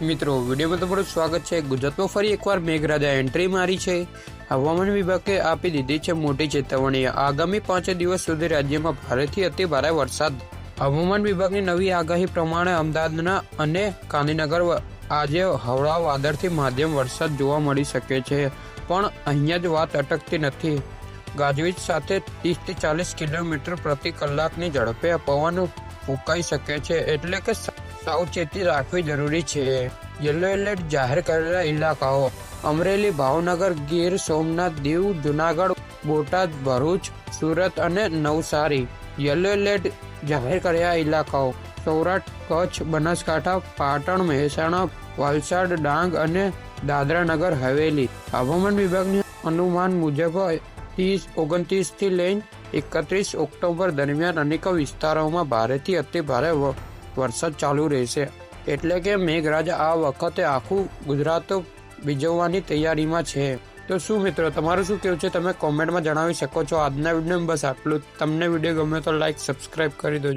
મિત્રો વિડીયોમાં તમારું સ્વાગત છે. ગુજરાતમાં ફરી એકવાર મેઘરાજા એન્ટ્રી મારી છે. હવામાન વિભાગે આપી દીધી છે મોટી ચેતવણી. આગામી પાંચ દિવસ સુધી રાજ્યમાં ભારેથી અતિ ભારે વરસાદ. હવામાન વિભાગની નવી આગાહી પ્રમાણે અમદાવાદના અને ગાંધીનગર આજે હળવા વાદળથી માધ્યમ વરસાદ જોવા મળી શકે છે. પણ અહીંયા જ વાત અટકતી નથી. ગાજવીજ સાથે ત્રીસથી ચાલીસ કિલોમીટર પ્રતિ કલાકની ઝડપે પવન ફૂંકાઈ શકે છે એટલે કે સાવચેતી રાખવી જરૂરી છે. યલો એલર્ટ જાહેર કરેલા ઇલાકાઓ. અમરેલી ભાવનગર, ગીર, સોમનાથ, દીવ, જુનાગઢ, બોટાદ, ભરૂચ, સુરત અને નવસારી. યલો એલર્ટ જાહેર કર્યા ઇલાકાઓ. સૌરાષ્ટ્ર, કચ્છ, બનાસકાંઠા, પાટણ, મહેસાણા, વલસાડ, ડાંગ અને દાદરા નગર હવેલી. હવામાન વિભાગની અનુમાન મુજબ ત્રીસ, ઓગણત્રીસથી લઈને એકત્રીસ ઓક્ટોબર દરમિયાન અનેક વિસ્તારોમાં ભારેથી અતિ ભારે વ- વરસાદ ચાલુ રહેશે. એટલે કે મેઘરાજા આ વખતે આખું ગુજરાત બીજવવાની તૈયારીમાં છે. તો શું મિત્રો, તમારું શું કેવું છે? તમે કોમેન્ટમાં જણાવી શકો છો. આજના વિડીયોમાં બસ આટલું તમને વીડિયો ગમે તો લાઈક સબસ્ક્રાઇબ કરી દેજો.